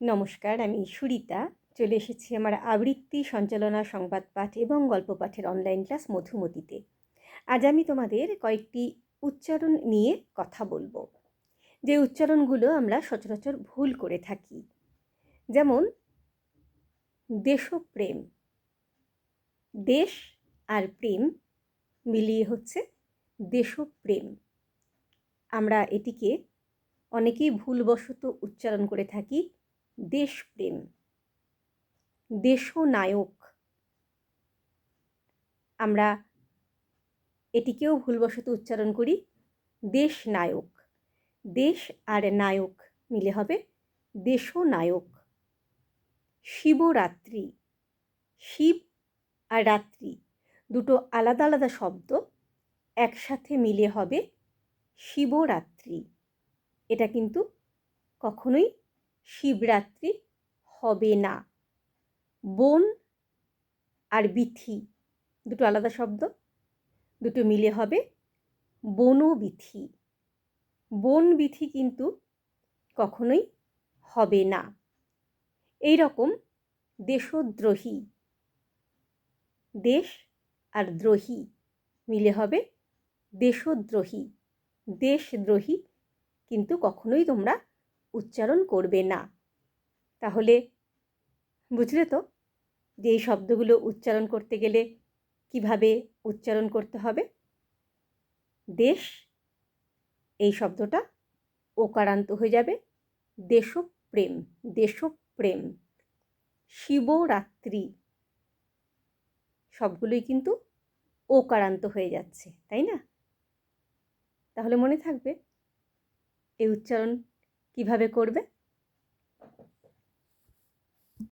নমস্কার, আমি সুরিতা। চলে এসেছি আমার আবৃত্তি সঞ্চালনা সংবাদ পাঠ এবং গল্প পাঠের অনলাইন ক্লাস মধুমতিতে। আজ আমি তোমাদের কয়েকটি উচ্চারণ নিয়ে কথা বলব। যে উচ্চারণগুলো আমরা সচরাচর ভুল করে থাকি। যেমন, দেশপ্রেম। দেশ আর প্রেম মিলিয়ে হচ্ছে দেশপ্রেম। আমরা এটিকে অনেকেই ভুলবশত উচ্চারণ করে থাকি। দেশপ্রেম, দেশনায়ক। আমরা এটিকেও ভুলবশত উচ্চারণ করি দেশ নায়ক দেশ আর নায়ক মিলে হবে দেশনায়ক। শিবরাত্রি, শিব আর রাত্রি দুটো আলাদা আলাদা শব্দ একসাথে মিলে হবে শিবরাত্রি। এটা কিন্তু কখনোই শিবরাত্রি হবে না। বন আর বিথি দুটো আলাদা শব্দ, দুটো মিলে হবে বনবিথি বনবিথি কিন্তু কখনোই হবে না। এই রকম দেশদ্রোহী, দেশ আর দ্রোহী মিলে হবে দেশদ্রোহী। দেশদ্রোহী কিন্তু কখনোই তোমরা উচ্চারণ করবে না। তাহলে বুঝলে তো? যে এই শব্দগুলো উচ্চারণ করতে গেলে কীভাবে উচ্চারণ করতে হবে? দেশ, এই শব্দটা ওকারান্ত হয়ে যাবে। দেশপ্রেম দেশপ্রেম, শিবরাত্রি, সবগুলোই কিন্তু ওকারান্ত হয়ে যাচ্ছে, তাই না? তাহলে মনে থাকবে, এই উচ্চারণ কীভাবে করবে?